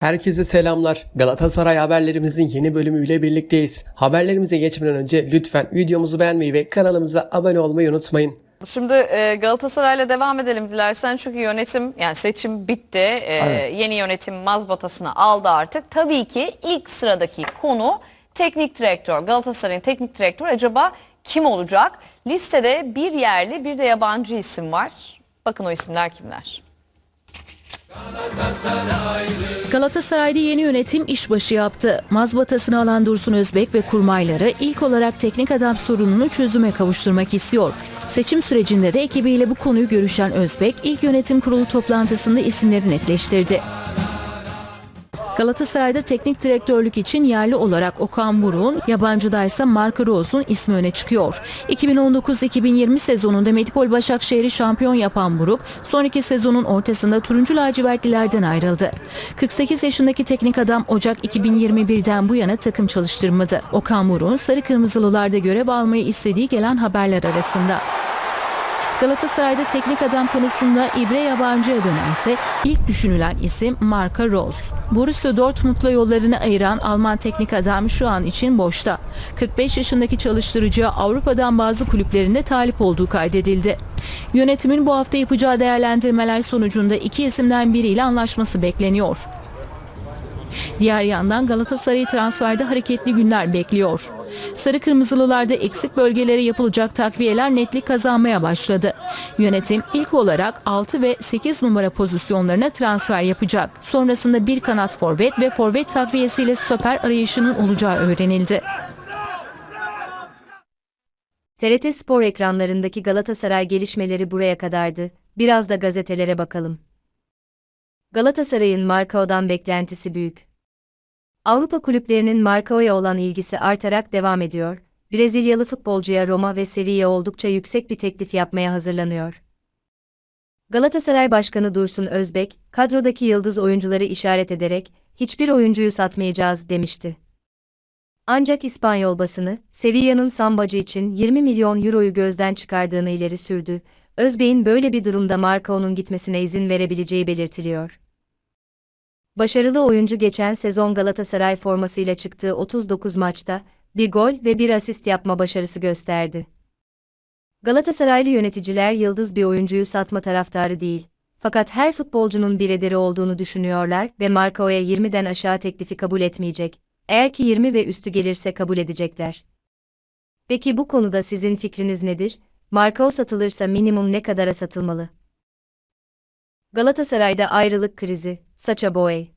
Herkese selamlar. Galatasaray haberlerimizin yeni bölümüyle birlikteyiz. Haberlerimize geçmeden önce lütfen videomuzu beğenmeyi ve kanalımıza abone olmayı unutmayın. Şimdi e, Galatasaray'la devam edelim dilersen çünkü yönetim yani seçim bitti. E, yeni yönetim mazbatasını aldı artık. Tabii ki ilk sıradaki konu teknik direktör. Galatasaray'ın teknik direktörü acaba kim olacak? Listede bir yerli bir de yabancı isim var. Bakın o isimler kimler? Galatasaray'da yeni yönetim işbaşı yaptı. Mazbatasını alan Dursun Özbek ve kurmayları ilk olarak teknik adam sorununu çözüme kavuşturmak istiyor. Seçim sürecinde de ekibiyle bu konuyu görüşen Özbek ilk yönetim kurulu toplantısında isimleri netleştirdi. Galatasaray'da teknik direktörlük için yerli olarak Okan Buruk'un, yabancıda ise Marco Rose'un ismi öne çıkıyor. 2019-2020 sezonunda Medipol Başakşehir'i şampiyon yapan Buruk, son iki sezonun ortasında turuncu lacivertlilerden ayrıldı. 48 yaşındaki teknik adam Ocak 2021'den bu yana takım çalıştırmadı. Okan Buruk'un sarı kırmızılılarda görev almayı istediği gelen haberler arasında. Galatasaray'da teknik adam konusunda İbre yabancıya dönerse ilk düşünülen isim Marco Rose. Borussia Dortmund'la yollarını ayıran Alman teknik adam şu an için boşta. 45 yaşındaki çalıştırıcıya Avrupa'dan bazı kulüplerinde talip olduğu kaydedildi. Yönetimin bu hafta yapacağı değerlendirmeler sonucunda iki isimden biriyle anlaşması bekleniyor. Diğer yandan Galatasaray'ı transferde hareketli günler bekliyor. Sarı Kırmızılılarda eksik bölgelere yapılacak takviyeler netlik kazanmaya başladı. Yönetim ilk olarak 6 ve 8 numara pozisyonlarına transfer yapacak. Sonrasında bir kanat forvet ve forvet takviyesiyle stoper arayışının olacağı öğrenildi. TRT Spor ekranlarındaki Galatasaray gelişmeleri buraya kadardı. Biraz da gazetelere bakalım. Galatasaray'ın Marcao'dan beklentisi büyük. Avrupa kulüplerinin Marcao'ya olan ilgisi artarak devam ediyor. Brezilyalı futbolcuya Roma ve Sevilla oldukça yüksek bir teklif yapmaya hazırlanıyor. Galatasaray Başkanı Dursun Özbek, kadrodaki yıldız oyuncuları işaret ederek, hiçbir oyuncuyu satmayacağız demişti. Ancak İspanyol basını, Sevilla'nın Sambacı için 20 milyon euroyu gözden çıkardığını ileri sürdü. Özbey'in böyle bir durumda Marcao'nun gitmesine izin verebileceği belirtiliyor. Başarılı oyuncu geçen sezon Galatasaray formasıyla çıktığı 39 maçta bir gol ve bir asist yapma başarısı gösterdi. Galatasaraylı yöneticiler yıldız bir oyuncuyu satma taraftarı değil. Fakat her futbolcunun bir ederi olduğunu düşünüyorlar ve Marcao'ya 20'den aşağı teklifi kabul etmeyecek. Eğer ki 20 ve üstü gelirse kabul edecekler. Peki bu konuda sizin fikriniz nedir? Marcao satılırsa minimum ne kadara satılmalı? Galatasaray'da ayrılık krizi, Sacha Boey.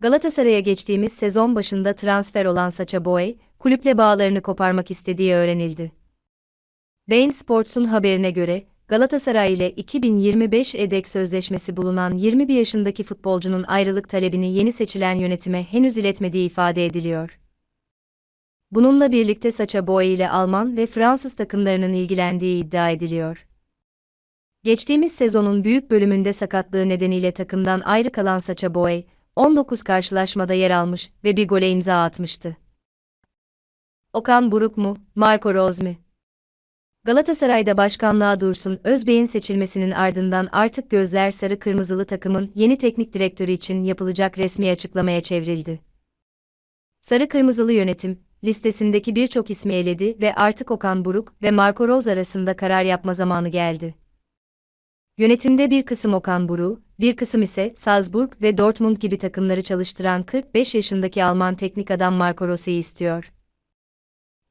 Galatasaray'a geçtiğimiz sezon başında transfer olan Sacha Boey, kulüple bağlarını koparmak istediği öğrenildi. Bein Sports'un haberine göre, Galatasaray ile 2025 edek sözleşmesi bulunan 21 yaşındaki futbolcunun ayrılık talebini yeni seçilen yönetime henüz iletmediği ifade ediliyor. Bununla birlikte Sacha Boey ile Alman ve Fransız takımlarının ilgilendiği iddia ediliyor. Geçtiğimiz sezonun büyük bölümünde sakatlığı nedeniyle takımdan ayrı kalan Sacha Boey, 19 karşılaşmada yer almış ve bir gole imza atmıştı. Okan Buruk mu, Marco Rose mi? Galatasaray'da başkanlığa Dursun Özbey'in seçilmesinin ardından artık gözler sarı kırmızılı takımın yeni teknik direktörü için yapılacak resmi açıklamaya çevrildi. Sarı kırmızılı yönetim, listesindeki birçok ismi eledi ve artık Okan Buruk ve Marco Rose arasında karar yapma zamanı geldi. Yönetimde bir kısım Okan Buruk, bir kısım ise Salzburg ve Dortmund gibi takımları çalıştıran 45 yaşındaki Alman teknik adam Marco Rose'yi istiyor.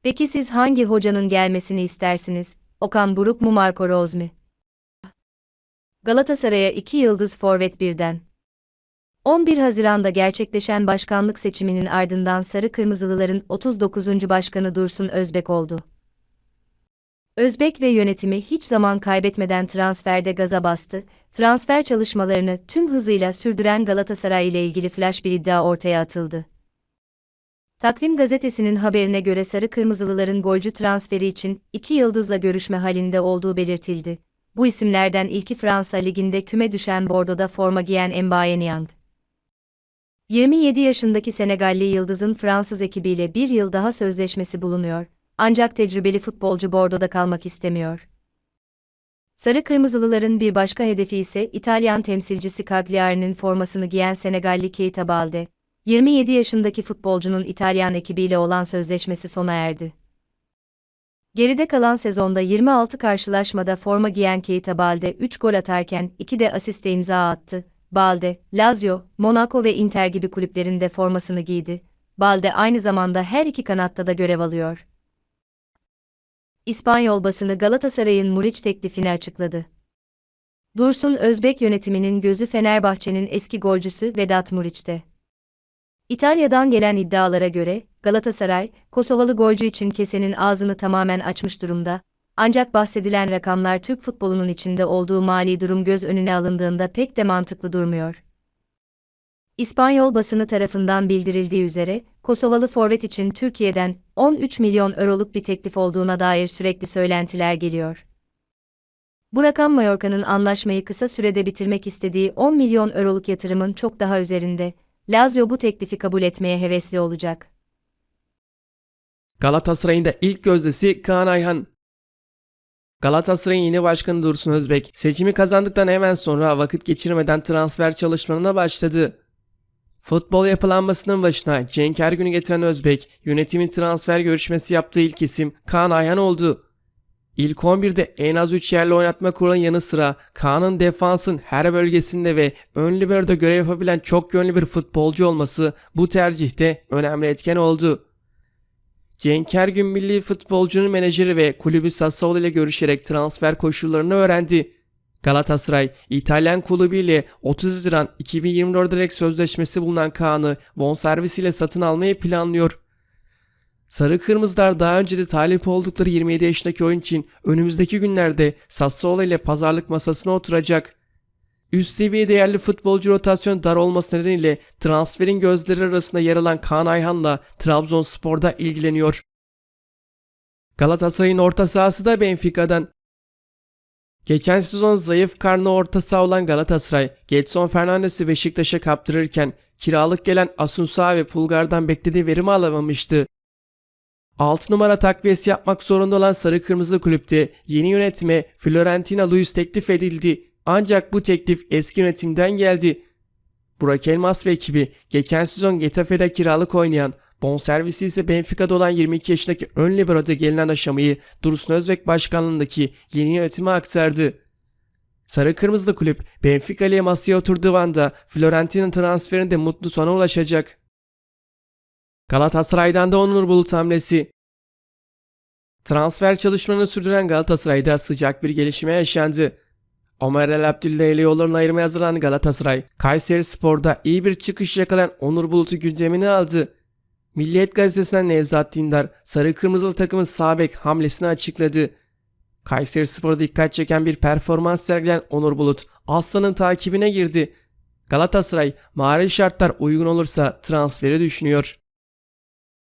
Peki siz hangi hocanın gelmesini istersiniz? Okan Buruk mu Marco Rose mi? Galatasaray'a iki yıldız forvet birden. 11 Haziran'da gerçekleşen başkanlık seçiminin ardından Sarı Kırmızılıların 39. başkanı Dursun Özbek oldu. Özbek ve yönetimi hiç zaman kaybetmeden transferde gaza bastı, transfer çalışmalarını tüm hızıyla sürdüren Galatasaray ile ilgili flash bir iddia ortaya atıldı. Takvim gazetesinin haberine göre Sarı Kırmızılıların golcü transferi için iki yıldızla görüşme halinde olduğu belirtildi. Bu isimlerden ilki Fransa Ligi'nde küme düşen Bordeaux'da forma giyen Mbaye Niang. 27 yaşındaki Senegalli Yıldız'ın Fransız ekibiyle bir yıl daha sözleşmesi bulunuyor. Ancak tecrübeli futbolcu Bordeaux'da kalmak istemiyor. Sarı Kırmızılıların bir başka hedefi ise İtalyan temsilcisi Cagliari'nin formasını giyen Senegalli Keita Balde. 27 yaşındaki futbolcunun İtalyan ekibiyle olan sözleşmesi sona erdi. Geride kalan sezonda 26 karşılaşmada forma giyen Keita Balde 3 gol atarken 2 de asiste imza attı. Balde, Lazio, Monaco ve Inter gibi kulüplerinde formasını giydi. Balde aynı zamanda her iki kanatta da görev alıyor. İspanyol basını Galatasaray'ın Muriç teklifini açıkladı. Dursun Özbek yönetiminin gözü Fenerbahçe'nin eski golcüsü Vedat Muriç'te. İtalya'dan gelen iddialara göre Galatasaray, Kosovalı golcü için kesenin ağzını tamamen açmış durumda. Ancak bahsedilen rakamlar Türk futbolunun içinde olduğu mali durum göz önüne alındığında pek de mantıklı durmuyor. İspanyol basını tarafından bildirildiği üzere, Kosovalı forvet için Türkiye'den 13 milyon euroluk bir teklif olduğuna dair sürekli söylentiler geliyor. Bu rakam Mallorca'nın anlaşmayı kısa sürede bitirmek istediği 10 milyon euroluk yatırımın çok daha üzerinde. Lazio bu teklifi kabul etmeye hevesli olacak. Galatasaray'ın da ilk gözdesi Kaan Ayhan. Galatasaray'ın yeni başkanı Dursun Özbek seçimi kazandıktan hemen sonra vakit geçirmeden transfer çalışmalarına başladı. Futbol yapılanmasının başına Cenk Ergün'ü getiren Özbek, yönetimin transfer görüşmesi yaptığı ilk isim Kaan Ayhan oldu. İlk 11'de en az 3 yerli oynatma kuralının yanı sıra Kaan'ın defansın her bölgesinde ve ön libero'da görev yapabilen çok yönlü bir futbolcu olması bu tercihte önemli etken oldu. Cenk Ergün milli futbolcunun menajeri ve kulübü Sassuolo ile görüşerek transfer koşullarını öğrendi. Galatasaray, İtalyan kulübü ile 30 Haziran 2024 direkt sözleşmesi bulunan Kaan'ı bonservisiyle satın almayı planlıyor. Sarı Kırmızılar daha önce de talip oldukları 27 yaşındaki oyun için önümüzdeki günlerde Sassuolo ile pazarlık masasına oturacak. Üst seviye değerli futbolcu rotasyonu dar olması nedeniyle transferin gözleri arasında yer alan Kaan Ayhan'la Trabzonspor'da ilgileniyor. Galatasaray'ın orta sahası da Benfica'dan. Geçen sezon zayıf karnı orta saha olan Galatasaray, Getson Fernandes'i Beşiktaş'a kaptırırken kiralık gelen Asunsa ve Pulgar'dan beklediği verimi alamamıştı. 6 numara takviyesi yapmak zorunda olan Sarı Kırmızı Kulüpte yeni yönetime Florentina Luis teklif edildi. Ancak bu teklif eski yönetimden geldi. Burak Elmas ve ekibi geçen sezon Getafe'de kiralık oynayan, bonservisi ise Benfica'da olan 22 yaşındaki ön libero'da gelinen aşamayı Dursun Özbek başkanlığındaki yeni yönetime aktardı. Sarı Kırmızılı kulüp Benfica ile masaya oturduğu anda Florentina'nın transferinde mutlu sona ulaşacak. Galatasaray'dan da Onur Bulut hamlesi. Transfer çalışmalarını sürdüren Galatasaray'da sıcak bir gelişme yaşandı. Ömer El ile yollarını ayırmaya hazırlanan Galatasaray, Kayseri Spor'da iyi bir çıkış yakalayan Onur Bulut'u gündemine aldı. Milliyet Gazetesi'nden Nevzat Dindar, Sarı Kırmızılı takımın sağ bek hamlesini açıkladı. Kayseri Spor'da dikkat çeken bir performans sergileyen Onur Bulut, Aslan'ın takibine girdi. Galatasaray, mali şartlar uygun olursa transferi düşünüyor.